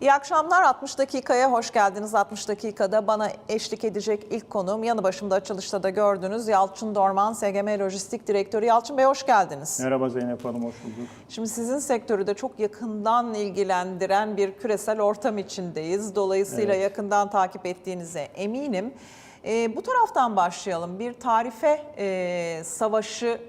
İyi akşamlar 60 dakikaya hoş geldiniz. 60 dakikada bana eşlik edecek ilk konuğum yanı başımda açılışta da gördünüz Yalçın Dorman, SGM Lojistik Direktörü. Yalçın Bey hoş geldiniz. Merhaba Zeynep Hanım, hoş bulduk. Şimdi sizin sektörü de çok yakından ilgilendiren bir küresel ortam içindeyiz. Dolayısıyla Evet. yakından takip ettiğinize eminim. Ee, bu taraftan başlayalım. Bir tarife e, savaşı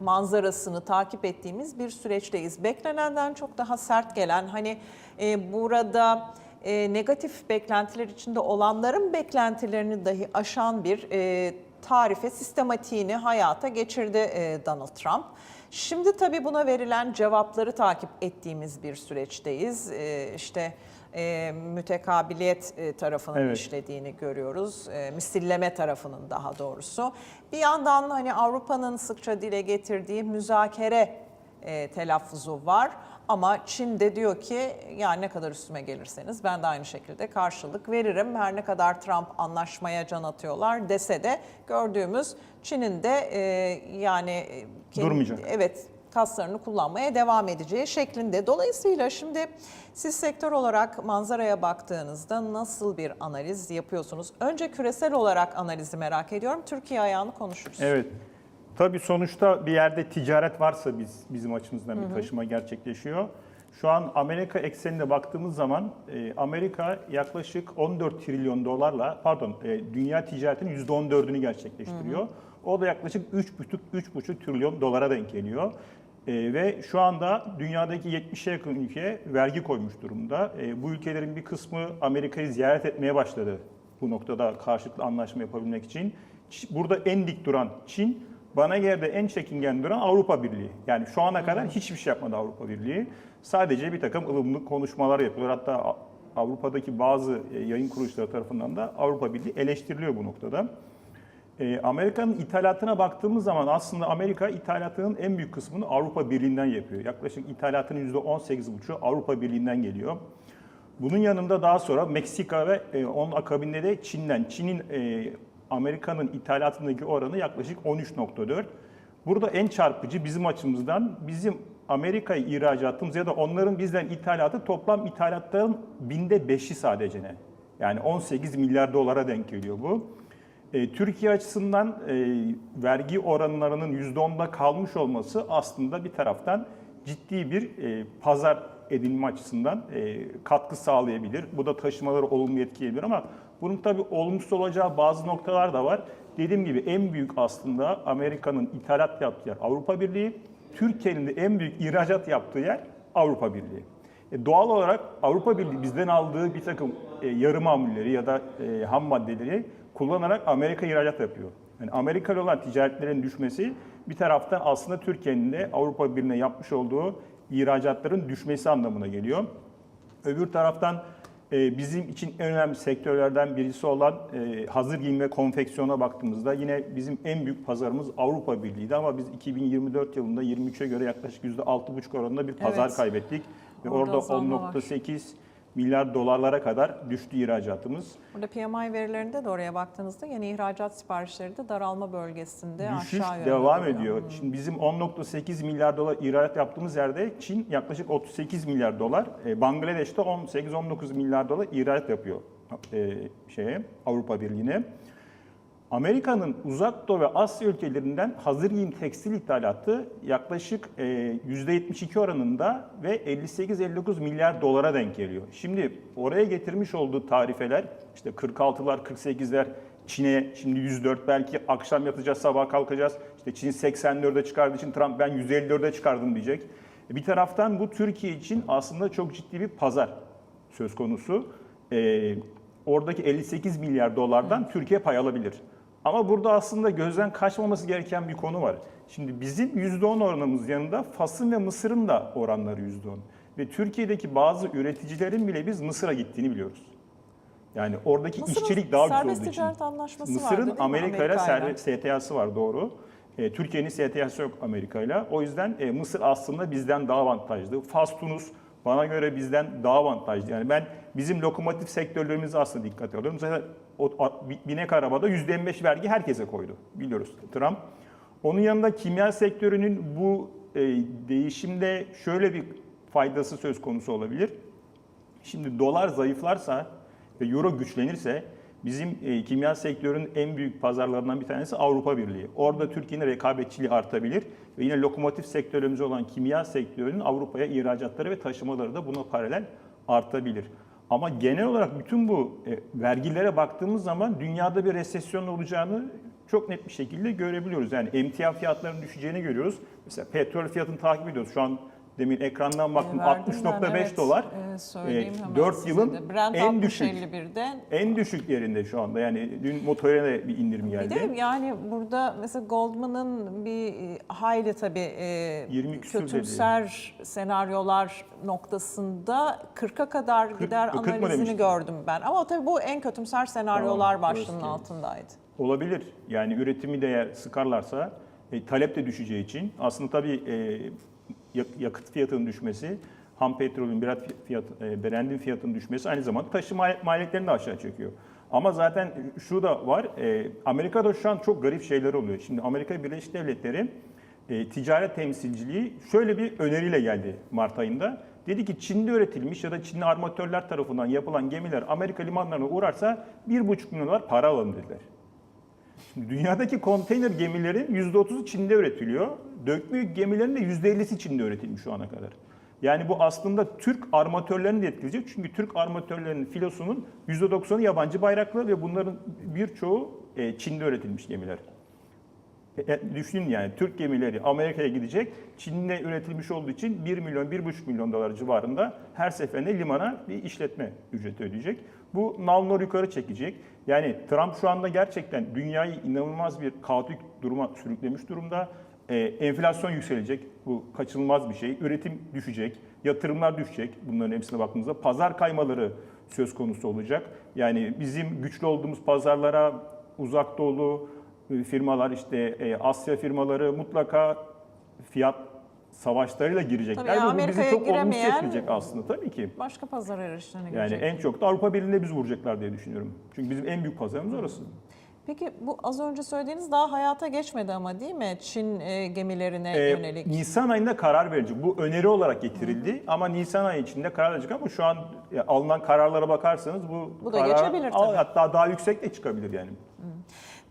manzarasını takip ettiğimiz bir süreçteyiz. Beklenenden çok daha sert gelen hani e, burada e, negatif beklentiler içinde olanların beklentilerini dahi aşan bir e, tarife sistematiğini hayata geçirdi e, Donald Trump. Şimdi tabii buna verilen cevapları takip ettiğimiz bir süreçteyiz. E, işte e, mütekabiliyet e, tarafının Evet. işlediğini görüyoruz. E, misilleme tarafının daha doğrusu. Bir yandan hani Avrupa'nın sıkça dile getirdiği müzakere e, telaffuzu var. Ama Çin de diyor ki yani ne kadar üstüme gelirseniz ben de aynı şekilde karşılık veririm. Her ne kadar Trump anlaşmaya can atıyorlar dese de gördüğümüz Çin'in de e, yani kendi- Durmayacak. Evet kaslarını kullanmaya devam edeceği şeklinde. Dolayısıyla şimdi siz sektör olarak manzaraya baktığınızda nasıl bir analiz yapıyorsunuz? Önce küresel olarak analizi merak ediyorum. Türkiye ayağını konuşuruz. Evet, tabii sonuçta bir yerde ticaret varsa biz bizim açımızdan bir taşıma gerçekleşiyor. Şu an Amerika eksenine baktığımız zaman e, Amerika yaklaşık 14 trilyon dolarla, pardon, e, dünya ticaretinin %14'ünü gerçekleştiriyor. O da yaklaşık 3,5 3,5 trilyon dolara denk geliyor. E, ve şu anda dünyadaki 70'e yakın ülkeye vergi koymuş durumda. E, bu ülkelerin bir kısmı Amerika'yı ziyaret etmeye başladı bu noktada karşılıklı anlaşma yapabilmek için. Burada en dik duran Çin, bana göre de en çekingen duran Avrupa Birliği. Yani şu ana kadar hiçbir şey yapmadı Avrupa Birliği. Sadece bir takım ılımlı konuşmalar yapıyorlar. Hatta Avrupa'daki bazı e, yayın kuruluşları tarafından da Avrupa Birliği eleştiriliyor bu noktada. E, Amerika'nın ithalatına baktığımız zaman aslında Amerika ithalatının en büyük kısmını Avrupa Birliği'nden yapıyor. Yaklaşık ithalatının %18,5'u Avrupa Birliği'nden geliyor. Bunun yanında daha sonra Meksika ve e, onun akabinde de Çin'den. Çin'in e, Amerika'nın ithalatındaki oranı yaklaşık 13.4. Burada en çarpıcı bizim açımızdan bizim Amerika'ya ihracatımız ya da onların bizden ithalatı toplam ithalatların binde beşi sadece ne? Yani 18 milyar dolara denk geliyor bu. E, Türkiye açısından e, vergi oranlarının %10'da kalmış olması aslında bir taraftan ciddi bir e, pazar edinme açısından e, katkı sağlayabilir. Bu da taşımaları olumlu etkileyebilir ama bunun tabii olumsuz olacağı bazı noktalar da var. Dediğim gibi en büyük aslında Amerika'nın ithalat yaptığı yer Avrupa Birliği, Türkiye'nin de en büyük ihracat yaptığı yer Avrupa Birliği. E, doğal olarak Avrupa Birliği bizden aldığı bir takım e, yarı mamulleri ya da e, ham maddeleri kullanarak Amerika ihracat yapıyor. Yani Amerikalı olan ticaretlerin düşmesi bir taraftan aslında Türkiye'nin de Avrupa Birliği'ne yapmış olduğu ihracatların düşmesi anlamına geliyor. Öbür taraftan e, bizim için en önemli sektörlerden birisi olan e, hazır giyim ve konfeksiyona baktığımızda yine bizim en büyük pazarımız Avrupa Birliği'ydi ama biz 2024 yılında 23'e göre yaklaşık %6,5 oranında bir pazar Evet. kaybettik. Ve Orada orada azalma var. 10.8 milyar dolarlara kadar düştü ihracatımız. Burada PMI verilerinde de oraya baktığınızda yeni ihracat siparişleri de daralma bölgesinde Düşüş aşağı yönde devam ediyor. Şimdi bizim 10.8 milyar dolar ihracat yaptığımız yerde Çin yaklaşık 38 milyar dolar, e, Bangladeş'te 18-19 milyar dolar ihracat yapıyor e, şeye Avrupa Birliği'ne. Amerika'nın uzak doğu ve Asya ülkelerinden hazır giyim tekstil ithalatı yaklaşık e, %72 oranında ve 58-59 milyar dolara denk geliyor. Şimdi oraya getirmiş olduğu tarifeler işte 46'lar 48'ler Çin'e şimdi 104 belki akşam yatacağız sabah kalkacağız. İşte Çin 84'e çıkardığı için Trump ben 154'e çıkardım diyecek. Bir taraftan bu Türkiye için aslında çok ciddi bir pazar söz konusu. Ee, oradaki 58 milyar dolardan Türkiye pay alabilir. Ama burada aslında gözden kaçmaması gereken bir konu var. Şimdi bizim %10 oranımız yanında Fas'ın ve Mısır'ın da oranları %10. Ve Türkiye'deki bazı üreticilerin bile biz Mısır'a gittiğini biliyoruz. Yani oradaki Mısır'ın işçilik daha güzel olduğu için. ticaret anlaşması vardı Mısır'ın Amerika Amerika'yla? serbest STA'sı var doğru. E, Türkiye'nin STA'sı yok Amerika ile. O yüzden e, Mısır aslında bizden daha avantajlı. Fas, Tunus bana göre bizden daha avantajlı. Yani ben bizim lokomotif sektörlerimizi aslında dikkate alıyorum. Zaten o, bi- binek arabada %25 vergi herkese koydu. Biliyoruz Trump. Onun yanında kimya sektörünün bu e, değişimde şöyle bir faydası söz konusu olabilir. Şimdi dolar zayıflarsa ve euro güçlenirse bizim e, kimya sektörünün en büyük pazarlarından bir tanesi Avrupa Birliği. Orada Türkiye'nin rekabetçiliği artabilir ve yine lokomotif sektörümüz olan kimya sektörünün Avrupa'ya ihracatları ve taşımaları da buna paralel artabilir. Ama genel olarak bütün bu e, vergilere baktığımız zaman dünyada bir resesyon olacağını çok net bir şekilde görebiliyoruz. Yani emtia fiyatlarının düşeceğini görüyoruz. Mesela petrol fiyatını takip ediyoruz. Şu an demin ekrandan baktım E, verdim ben, 60.5 evet. dolar. E, söyleyeyim E, hemen 4 size yılın de. En düşük 60.51'de en düşük yerinde şu anda. Yani dün motorine de bir indirim Bir geldi. de yani burada mesela Goldman'ın bir e, hayli tabii e, 20 küsür dedi. kötümser senaryolar noktasında 40'a kadar gider 40 mı analizini gördüm ben. Ama tabii bu en kötümser senaryolar Tamam, başlığının altındaydı. Olabilir. Yani üretimi de eğer sıkarlarsa e, talep de düşeceği için aslında tabii e, yakıt fiyatının düşmesi, ham petrolün biraz fiyat, e, brandin fiyatının düşmesi aynı zamanda taşıma maliyetlerini de aşağı çekiyor. Ama zaten şu da var, e, Amerika'da şu an çok garip şeyler oluyor. Şimdi Amerika Birleşik Devletleri e, ticaret temsilciliği şöyle bir öneriyle geldi Mart ayında. Dedi ki Çin'de üretilmiş ya da Çinli armatörler tarafından yapılan gemiler Amerika limanlarına uğrarsa 1,5 milyon dolar para alın dediler. Dünyadaki konteyner gemilerin %30'u Çin'de üretiliyor. Dökme gemilerin de %50'si Çin'de üretilmiş şu ana kadar. Yani bu aslında Türk armatörlerini de etkileyecek. Çünkü Türk armatörlerinin filosunun %90'ı yabancı bayraklı ve bunların birçoğu e, Çin'de üretilmiş gemiler. E, e, düşünün yani Türk gemileri Amerika'ya gidecek. Çin'de üretilmiş olduğu için 1 milyon, 1,5 milyon dolar civarında her seferinde limana bir işletme ücreti ödeyecek. Bu nalnor yukarı çekecek. Yani Trump şu anda gerçekten dünyayı inanılmaz bir kaotik duruma sürüklemiş durumda. E, enflasyon yükselecek. Bu kaçınılmaz bir şey. Üretim düşecek. Yatırımlar düşecek. Bunların hepsine baktığımızda pazar kaymaları söz konusu olacak. Yani bizim güçlü olduğumuz pazarlara uzak doğulu, firmalar işte e, Asya firmaları mutlaka fiyat savaşlarıyla girecekler Tabii yani bu bizi çok olumsuz etkileyecek aslında tabii ki. Başka pazar erişlerine Yani gelecek. en çok da Avrupa Birliği'nde biz vuracaklar diye düşünüyorum. Çünkü bizim en büyük pazarımız orası. Peki bu az önce söylediğiniz daha hayata geçmedi ama değil mi? Çin e, gemilerine Ee, yönelik. Nisan ayında karar verecek. Bu öneri olarak getirildi ama Nisan ayı içinde karar verecek ama şu an alınan kararlara bakarsanız bu, Bu da karar, geçebilir tabii. hatta daha yüksek de çıkabilir yani.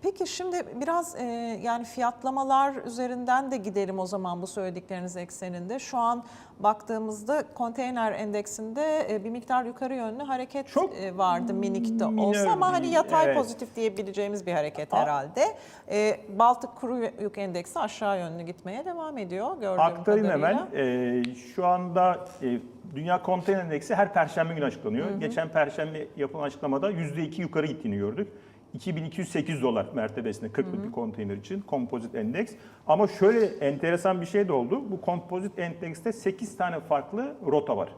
Peki şimdi biraz e, yani fiyatlamalar üzerinden de gidelim o zaman bu söyledikleriniz ekseninde. Şu an baktığımızda konteyner endeksinde e, bir miktar yukarı yönlü hareket Çok e, vardı minik de minör olsa ama hani yatay evet. pozitif diyebileceğimiz bir hareket A- herhalde. E, Baltık kuru yük endeksi aşağı yönlü gitmeye devam ediyor gördüğüm Aktarayım kadarıyla. hemen. Ee, şu anda e, Dünya Konteyner Endeksi her perşembe günü açıklanıyor. Geçen perşembe yapılan açıklamada %2 yukarı gittiğini gördük. 2208 dolar mertebesinde 40'lık bir konteyner için kompozit endeks. Ama şöyle enteresan bir şey de oldu. Bu kompozit endekste 8 tane farklı rota var.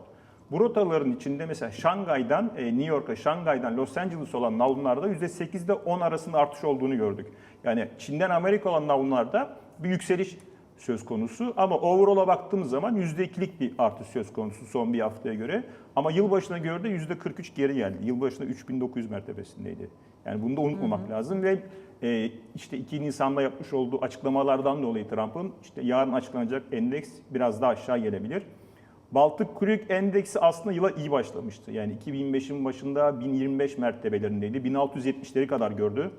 Bu rotaların içinde mesela Şangay'dan e, New York'a, Şangay'dan Los Angeles olan navlunlarda %8'de 10 arasında artış olduğunu gördük. Yani Çin'den Amerika olan navlunlarda bir yükseliş söz konusu. Ama overall'a baktığımız zaman %2'lik bir artış söz konusu son bir haftaya göre. Ama yılbaşına göre de %43 geri geldi. Yılbaşında 3900 mertebesindeydi. Yani bunu da unutmamak lazım ve e, işte 2 Nisan'da yapmış olduğu açıklamalardan dolayı Trump'ın işte yarın açıklanacak endeks biraz daha aşağı gelebilir. Baltık Kuruyuk Endeksi aslında yıla iyi başlamıştı. Yani 2025'in başında 1025 mertebelerindeydi. 1670'leri kadar gördü.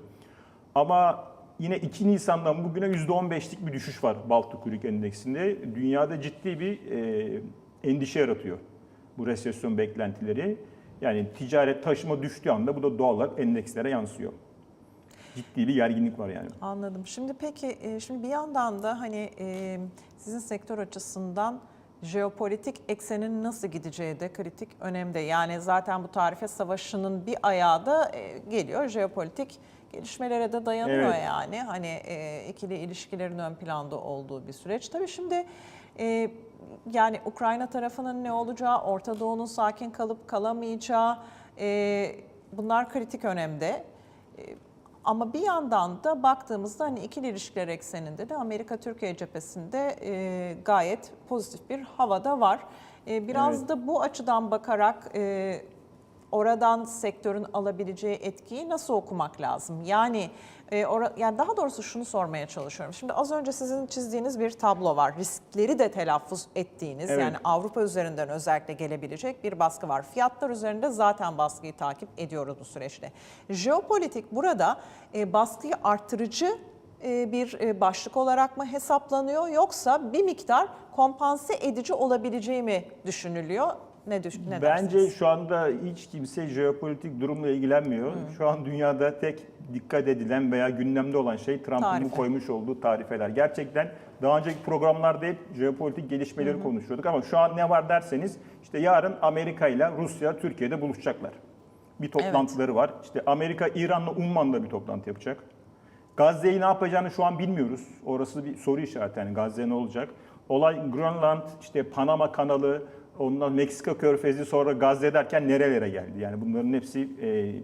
Ama yine 2 Nisan'dan bugüne %15'lik bir düşüş var Baltık Kuruyuk Endeksinde. Dünyada ciddi bir e, endişe yaratıyor bu resesyon beklentileri. Yani ticaret taşıma düştüğü anda bu da doğal olarak endekslere yansıyor. Ciddi bir gerginlik var yani. Anladım. Şimdi peki e, şimdi bir yandan da hani e, sizin sektör açısından jeopolitik eksenin nasıl gideceği de kritik önemde. Yani zaten bu tarife savaşının bir ayağı da e, geliyor jeopolitik gelişmelere de dayanıyor Evet. yani. Hani ikili ilişkilerin ön planda olduğu bir süreç. Tabii şimdi yani Ukrayna tarafının ne olacağı, Orta Doğu'nun sakin kalıp kalamayacağı e, bunlar kritik önemde. E, ama bir yandan da baktığımızda hani ikili ilişkiler ekseninde de Amerika-Türkiye cephesinde e, gayet pozitif bir havada var. E, biraz Evet. da bu açıdan bakarak e, oradan sektörün alabileceği etkiyi nasıl okumak lazım? Yani e, ora- yani daha doğrusu şunu sormaya çalışıyorum. Şimdi az önce sizin çizdiğiniz bir tablo var. Riskleri de telaffuz ettiğiniz Evet. yani Avrupa üzerinden özellikle gelebilecek bir baskı var. Fiyatlar üzerinde zaten baskıyı takip ediyoruz bu süreçte. Jeopolitik burada e, baskıyı arttırıcı e, bir e, başlık olarak mı hesaplanıyor yoksa bir miktar kompanse edici olabileceği mi düşünülüyor? Ne, düş ne Bence dersiniz? şu anda hiç kimse jeopolitik durumla ilgilenmiyor. Şu an dünyada tek dikkat edilen veya gündemde olan şey Trump'ın koymuş olduğu tarifeler. Gerçekten daha önceki programlarda hep jeopolitik gelişmeleri konuşuyorduk ama şu an ne var derseniz işte yarın Amerika ile Rusya Türkiye'de buluşacaklar. Bir toplantıları var. İşte Amerika İran'la Umman'da bir toplantı yapacak. Gazze'yi ne yapacağını şu an bilmiyoruz. Orası bir soru işareti yani Gazze ne olacak? Olay Grönland, işte Panama kanalı, ondan Meksika körfezi sonra Gazze derken nerelere geldi? Yani bunların hepsi e,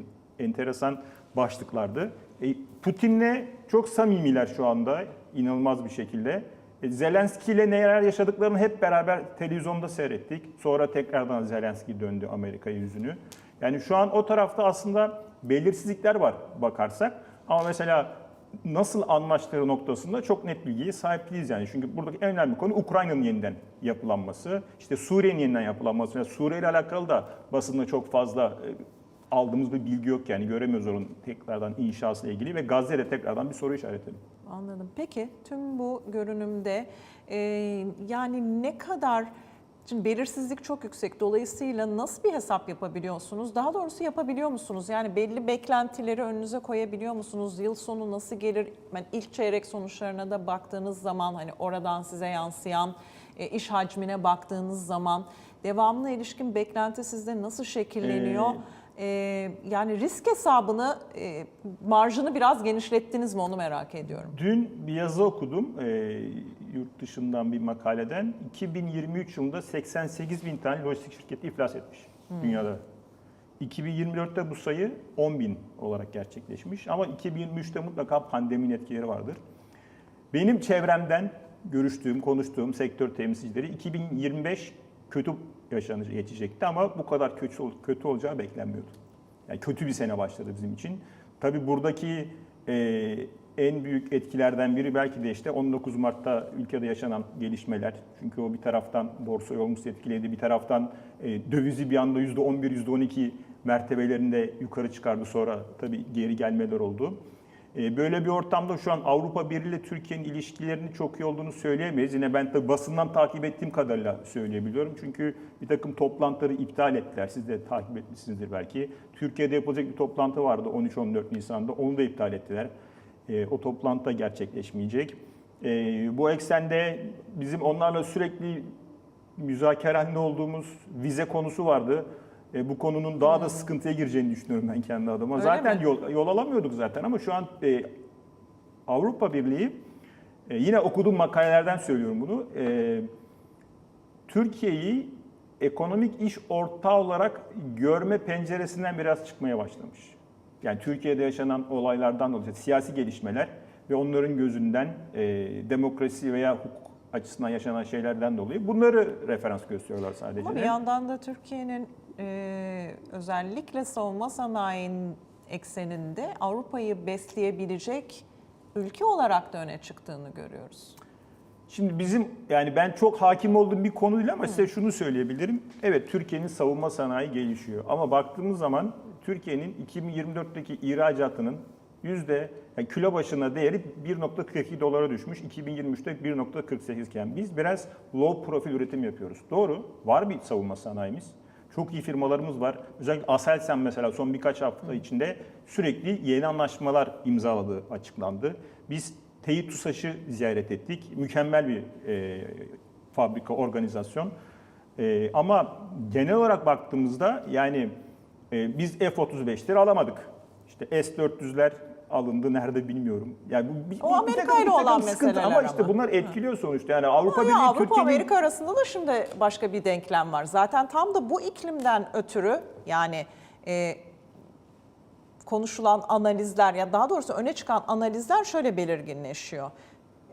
enteresan başlıklardı. E, Putin'le çok samimiler şu anda inanılmaz bir şekilde. E, Zelenski ile neler yaşadıklarını hep beraber televizyonda seyrettik. Sonra tekrardan Zelenski döndü Amerika'ya yüzünü. Yani şu an o tarafta aslında belirsizlikler var bakarsak. Ama mesela nasıl anlaştığı noktasında çok net bilgiye sahip değiliz yani. Çünkü buradaki en önemli konu Ukrayna'nın yeniden yapılanması, işte Suriye'nin yeniden yapılanması. Yani Suriye ile alakalı da basında çok fazla e, aldığımız bir bilgi yok yani göremiyoruz onun tekrardan inşasıyla ilgili ve Gazze'de tekrardan bir soru işareti. Anladım. Peki tüm bu görünümde e, yani ne kadar Şimdi belirsizlik çok yüksek. Dolayısıyla nasıl bir hesap yapabiliyorsunuz? Daha doğrusu yapabiliyor musunuz? Yani belli beklentileri önünüze koyabiliyor musunuz? Yıl sonu nasıl gelir? Ben ilk çeyrek sonuçlarına da baktığınız zaman hani oradan size yansıyan e, iş hacmine baktığınız zaman devamlı ilişkin beklenti sizde nasıl şekilleniyor? Ee, yani risk hesabını, e, marjını biraz genişlettiniz mi onu merak ediyorum. Dün bir yazı okudum e, yurt dışından bir makaleden. 2023 yılında 88 bin tane lojistik şirketi iflas etmiş dünyada. 2024'te bu sayı 10 bin olarak gerçekleşmiş ama 2023'te mutlaka pandeminin etkileri vardır. Benim çevremden görüştüğüm, konuştuğum sektör temsilcileri 2025 kötü yaşanacak, geçecekti ama bu kadar kötü kötü olacağı beklenmiyordu. Yani kötü bir sene başladı bizim için. Tabii buradaki e, en büyük etkilerden biri belki de işte 19 Mart'ta ülkede yaşanan gelişmeler. Çünkü o bir taraftan borsayı olumsuz etkiledi, bir taraftan e, dövizi bir anda %11, %12 mertebelerinde yukarı çıkardı. Sonra tabii geri gelmeler oldu. E, Böyle bir ortamda şu an Avrupa Birliği ile Türkiye'nin ilişkilerinin çok iyi olduğunu söyleyemeyiz. Yine ben tabii basından takip ettiğim kadarıyla söyleyebiliyorum. Çünkü bir takım toplantıları iptal ettiler. Siz de takip etmişsinizdir belki. Türkiye'de yapılacak bir toplantı vardı 13-14 Nisan'da. Onu da iptal ettiler. E, O toplantı da gerçekleşmeyecek. E, Bu eksende bizim onlarla sürekli müzakere halinde olduğumuz vize konusu vardı. E, bu konunun daha da sıkıntıya gireceğini düşünüyorum ben kendi adıma. Öyle zaten mi? yol, yol alamıyorduk zaten ama şu an e, Avrupa Birliği e, yine okuduğum makalelerden söylüyorum bunu. E, Türkiye'yi ekonomik iş ortağı olarak görme penceresinden biraz çıkmaya başlamış. Yani Türkiye'de yaşanan olaylardan dolayı siyasi gelişmeler ve onların gözünden e, demokrasi veya hukuk açısından yaşanan şeylerden dolayı bunları referans gösteriyorlar sadece. Ama bir yandan da Türkiye'nin e, özellikle savunma sanayinin ekseninde Avrupa'yı besleyebilecek ülke olarak da öne çıktığını görüyoruz. Şimdi bizim yani ben çok hakim olduğum bir konu değil ama size şunu söyleyebilirim. Evet Türkiye'nin savunma sanayi gelişiyor ama baktığımız zaman Türkiye'nin 2024'teki ihracatının yüzde yani kilo başına değeri 1.42 dolara düşmüş. 2023'te 1.48 iken biz biraz low profil üretim yapıyoruz. Doğru. Var bir savunma sanayimiz. Çok iyi firmalarımız var. Özellikle Aselsan mesela son birkaç hafta içinde sürekli yeni anlaşmalar imzaladığı açıklandı. Biz Teyit TUSAŞ'ı ziyaret ettik. Mükemmel bir e, fabrika, organizasyon. E, ama genel olarak baktığımızda yani e, biz F-35'leri alamadık. İşte S-400'ler alındı nerede bilmiyorum. Yani bu bir, O bir- bir Amerika takım- ile bir takım olan sıkıntı meseleler ama işte ama. bunlar etkiliyor sonuçta. Yani Avrupa Ama Birliği Avrupa Türkiye'nin Amerika arasında da şimdi başka bir denklem var. Zaten tam da bu iklimden ötürü yani e, konuşulan analizler ya daha doğrusu öne çıkan analizler şöyle belirginleşiyor.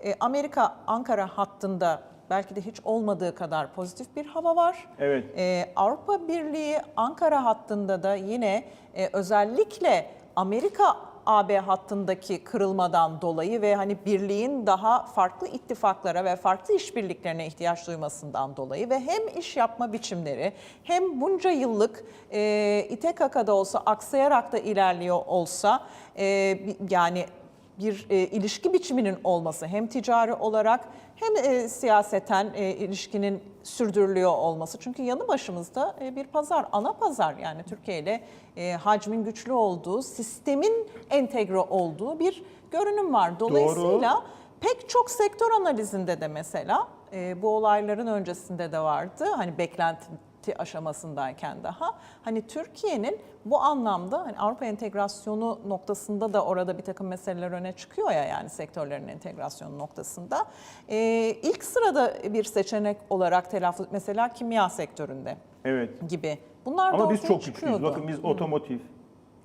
E, Amerika Ankara hattında belki de hiç olmadığı kadar pozitif bir hava var. Evet. Ee, Avrupa Birliği Ankara hattında da yine e, özellikle Amerika AB hattındaki kırılmadan dolayı ve hani birliğin daha farklı ittifaklara ve farklı işbirliklerine ihtiyaç duymasından dolayı ve hem iş yapma biçimleri hem bunca yıllık e, ite kaka da olsa aksayarak da ilerliyor olsa e, yani bir e, ilişki biçiminin olması hem ticari olarak hem e, siyaseten e, ilişkinin sürdürülüyor olması. Çünkü yanı başımızda e, bir pazar, ana pazar yani Türkiye ile e, hacmin güçlü olduğu, sistemin entegre olduğu bir görünüm var. Dolayısıyla pek çok sektör analizinde de mesela e, bu olayların öncesinde de vardı. Hani beklenti aşamasındayken daha hani Türkiye'nin bu anlamda hani Avrupa entegrasyonu noktasında da orada bir takım meseleler öne çıkıyor ya yani sektörlerin entegrasyonu noktasında. Ee, ilk sırada bir seçenek olarak telaffuz mesela kimya sektöründe Evet. gibi. Bunlar da Ama biz ortaya çok güçlüyüz. çıkıyordu. Bakın biz otomotiv,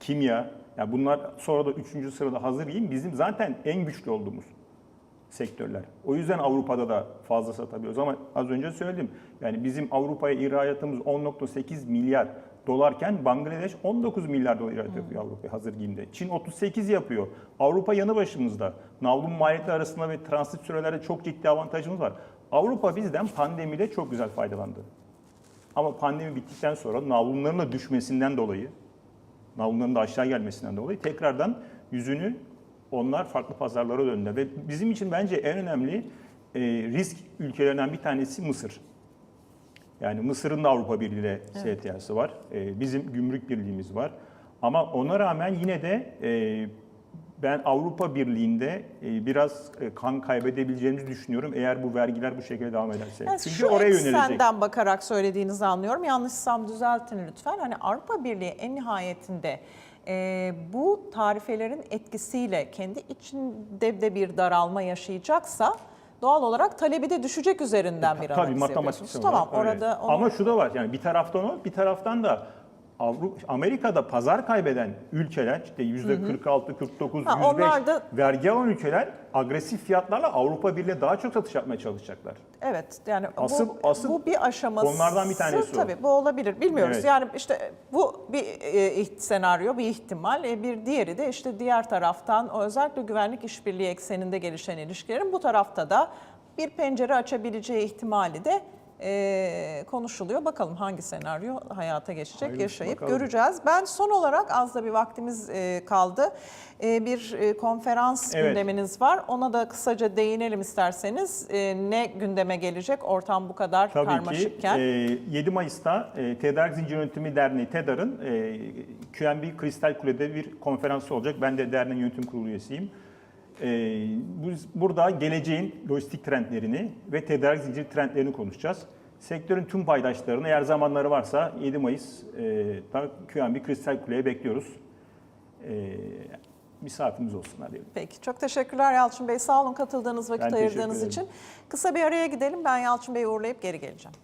kimya, ya bunlar sonra da üçüncü sırada hazır yiyeyim bizim zaten en güçlü olduğumuz sektörler. O yüzden Avrupa'da da fazla satabiliyoruz ama az önce söyledim. Yani bizim Avrupa'ya ihracatımız 10.8 milyar dolarken Bangladeş 19 milyar dolar ihracat yapıyor Avrupa'ya hazır giyimde. Çin 38 yapıyor. Avrupa yanı başımızda. Navlun maliyetleri arasında ve transit sürelerde çok ciddi avantajımız var. Avrupa bizden pandemide çok güzel faydalandı. Ama pandemi bittikten sonra navlunların da düşmesinden dolayı, navlunların da aşağı gelmesinden dolayı tekrardan yüzünü onlar farklı pazarlara döndüler. Ve bizim için bence en önemli e, risk ülkelerinden bir tanesi Mısır. Yani Mısır'ın da Avrupa Birliği ile STA'sı var. E, bizim gümrük birliğimiz var. Ama ona rağmen yine de e, ben Avrupa Birliği'nde e, biraz e, kan kaybedebileceğimizi düşünüyorum eğer bu vergiler bu şekilde devam ederse. Yani Çünkü şu oraya yönelecek. eksenden bakarak söylediğinizi anlıyorum. Yanlışsam düzeltin lütfen. Hani Avrupa Birliği en nihayetinde e, bu tarifelerin etkisiyle kendi içinde de bir daralma yaşayacaksa doğal olarak talebi de düşecek üzerinden bir Tabii analiz matematiksel yapıyorsunuz. olarak Tamam öyle. orada onu- Ama şu da var yani bir taraftan o bir taraftan da Avrupa, Amerika'da pazar kaybeden ülkeler işte yüzde 46, 49, Ha, 105 onlar da- vergi alan ülkeler agresif fiyatlarla Avrupa Birliği'ne daha çok satış yapmaya çalışacaklar. Evet yani Asıl- bu, asıl bu bir aşaması. onlardan bir tanesi o. Tabii bu olabilir bilmiyoruz. Evet. Yani işte bu bir e, senaryo bir ihtimal. E, bir diğeri de işte diğer taraftan özellikle güvenlik işbirliği ekseninde gelişen ilişkilerin bu tarafta da bir pencere açabileceği ihtimali de e, konuşuluyor. Bakalım hangi senaryo hayata geçecek Hayırlısı yaşayıp bakalım. göreceğiz. Ben son olarak az da bir vaktimiz e, kaldı. E, bir e, konferans Evet. gündeminiz var. Ona da kısaca değinelim isterseniz. E, ne gündeme gelecek? Ortam bu kadar Tabii karmaşıkken. ki e, 7 Mayıs'ta e, Tedarik Zincir Yönetimi Derneği TEDAR'ın e, QNB Kristal Kule'de bir konferansı olacak. Ben de derneğin yönetim kurulu üyesiyim. E, biz burada geleceğin lojistik trendlerini ve tedarik zincir trendlerini konuşacağız. Sektörün tüm paydaşlarını eğer zamanları varsa 7 Mayıs e, QNB Kristal Kule'ye bekliyoruz. E, misafirimiz olsunlar diyelim. Peki çok teşekkürler Yalçın Bey. Sağ olun katıldığınız vakit Ben ayırdığınız için. Kısa bir araya gidelim. Ben Yalçın Bey'i uğurlayıp geri geleceğim.